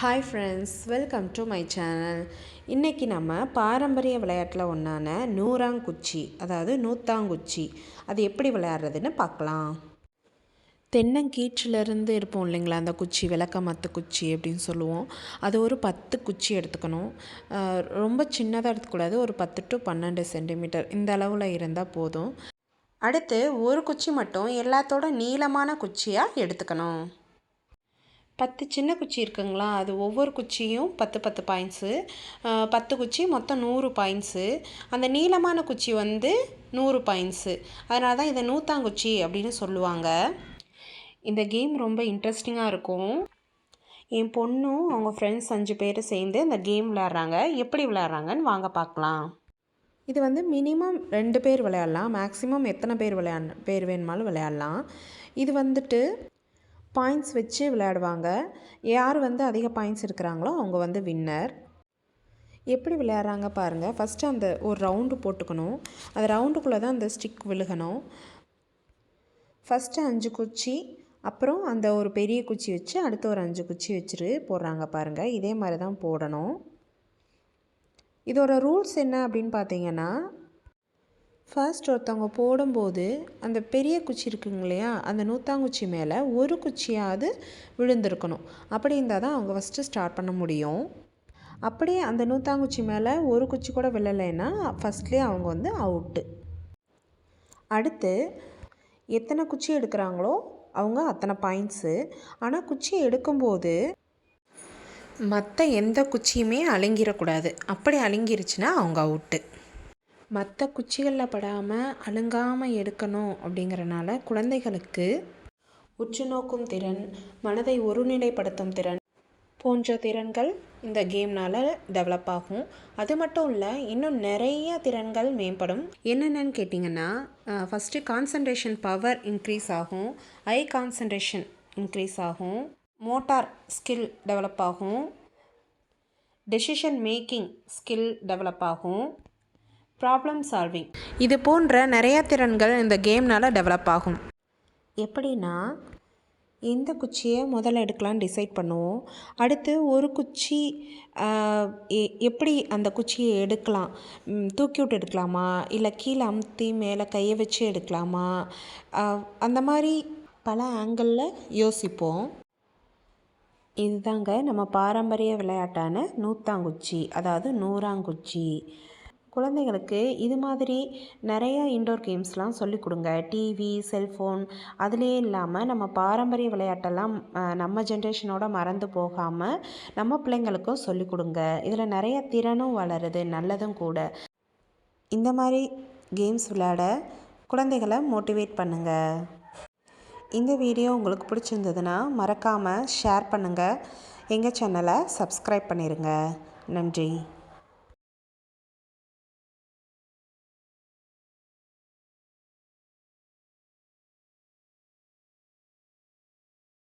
Hi friends welcome to my channel இன்றைக்கி நம்ம பாரம்பரிய விளையாட்டில் ஒன்றான நூறாங்குச்சி அதாவது நூத்தாங்குச்சி அது எப்படி விளையாடுறதுன்னு பார்க்கலாம். தென்னங்கீற்றிலேருந்து இருப்போம் இல்லைங்களா அந்த குச்சி விளக்க மத்து குச்சி அப்படின்னு சொல்லுவோம். அது ஒரு பத்து குச்சி எடுத்துக்கணும். ரொம்ப சின்னதாக எடுத்துக்கூடாது ஒரு பத்து டு பன்னெண்டு சென்டிமீட்டர் இந்த அளவில் இருந்தால் போதும். அடுத்து ஒரு குச்சி மட்டும் எல்லாத்தோட நீளமான குச்சியாக எடுத்துக்கணும். பத்து சின்ன குச்சி இருக்குங்களா? அது ஒவ்வொரு குச்சியும் பத்து பத்து பாயிண்ட்ஸு பத்து குச்சி மொத்தம் நூறு பாயிண்ட்ஸு அந்த நீளமான குச்சி வந்து நூறு பாயிண்ட்ஸு அதனால தான் இதை நூத்தாங்குச்சி அப்படின்னு சொல்லுவாங்க. இந்த கேம் ரொம்ப இன்ட்ரெஸ்டிங்காக இருக்கும். என் பொண்ணும் அவங்க ஃப்ரெண்ட்ஸ் அஞ்சு பேர் சேர்ந்து இந்த கேம் விளையாடுறாங்க. எப்படி விளையாடுறாங்கன்னு வாங்க பார்க்கலாம். இது வந்து மினிமம் ரெண்டு பேர் விளையாடலாம். மேக்ஸிமம் எத்தனை பேர் விளையாட பேர் வேணுமாலும் விளையாடலாம். இது வந்துட்டு பாயிண்ட்ஸ் வச்சு விளையாடுவாங்க. யார் வந்து அதிக பாயிண்ட்ஸ் இருக்கிறாங்களோ அவங்க வந்து வின்னர் எப்படி விளையாடுறாங்க பாருங்கள் ஃபஸ்ட்டு அந்த ஒரு ரவுண்டு போட்டுக்கணும். அந்த ரவுண்டுக்குள்ளே தான் அந்த ஸ்டிக் விழுகணும். ஃபஸ்ட்டு அஞ்சு குச்சி அப்புறம் அந்த ஒரு பெரிய குச்சி வச்சு அடுத்து ஒரு அஞ்சு குச்சி வச்சுட்டு போடுறாங்க பாருங்கள் இதே மாதிரி தான் போடணும். இதோட ரூல்ஸ் என்ன அப்படின்னு பார்த்தீங்கன்னா ஃபர்ஸ்ட் ஒருத்தவங்க போடும்போது அந்த பெரிய குச்சி இருக்குங்க இல்லையா அந்த நூத்தாங்குச்சி மேலே ஒரு குச்சியாவது விழுந்திருக்கணும். அப்படி இருந்தால் தான் அவங்க ஃபஸ்ட்டு ஸ்டார்ட் பண்ண முடியும். அப்படியே அந்த நூத்தாங்குச்சி மேலே ஒரு குச்சி கூட விழலைன்னா ஃபஸ்ட்லேயே அவங்க வந்து அவுட்டு அடுத்து எத்தனை குச்சி எடுக்கிறாங்களோ அவங்க அத்தனை பாயிண்ட்ஸு ஆனால் குச்சி எடுக்கும்போது மற்ற எந்த குச்சியுமே அழுங்கிடக்கூடாது. அப்படி அழுங்கிருச்சுன்னா அவங்க அவுட்டு மற்ற குச்சிகளில் படாமல் அழுங்காமல் எடுக்கணும் அப்படிங்கிறனால குழந்தைகளுக்கு உற்று நோக்கும் திறன் மனதை ஒருநிலைப்படுத்தும் திறன் போன்ற திறன்கள் இந்த கேம்னால் டெவலப் ஆகும். அது மட்டும் இல்லை இன்னும் நிறைய திறன்கள் மேம்படும். என்னென்னு கேட்டிங்கன்னா ஃபஸ்ட்டு கான்சன்ட்ரேஷன் பவர் இன்க்ரீஸ் ஆகும். ஐ கான்சன்ட்ரேஷன் இன்க்ரீஸ் ஆகும். மோட்டார் ஸ்கில் டெவலப் ஆகும். டெசிஷன் மேக்கிங் ஸ்கில் டெவலப் ஆகும். ப்ராப்ளம் சால்விங் இது போன்ற நிறைய திறன்கள் இந்த கேம்னால் டெவலப் ஆகும். எப்படின்னா எந்த குச்சியை முதல்ல எடுக்கலான்னு டிசைட் பண்ணுவோம். அடுத்து ஒரு குச்சி எப்படி அந்த குச்சியை எடுக்கலாம்? தூக்கி விட்டு எடுக்கலாமா? இல்லை கீழே அமுத்தி மேலே கையை வச்சு எடுக்கலாமா? அந்த மாதிரி பல ஆங்கிளில் யோசிப்போம். இதுதாங்க நம்ம பாரம்பரிய விளையாட்டான நூத்தாங்குச்சி அதாவது நூறாங்குச்சி. குழந்தைகளுக்கு இது மாதிரி நிறையா இன்டோர் கேம்ஸ்லாம் சொல்லிக் கொடுங்க. டிவி செல்ஃபோன் அதுலேயே இல்லாமல் நம்ம பாரம்பரிய விளையாட்டெல்லாம் நம்ம ஜென்ரேஷனோட மறந்து போகாமல் நம்ம பிள்ளைங்களுக்கும் சொல்லிக் கொடுங்க. இதில் நிறைய திறனும் வளருது நல்லதும் கூட. இந்த மாதிரி கேம்ஸ் விளையாட குழந்தைகளை மோட்டிவேட் பண்ணுங்கள் இந்த வீடியோ உங்களுக்கு பிடிச்சிருந்ததுன்னா மறக்காமல் ஷேர் பண்ணுங்கள் எங்கள் சேனலை சப்ஸ்கிரைப் பண்ணிடுங்க நன்றி.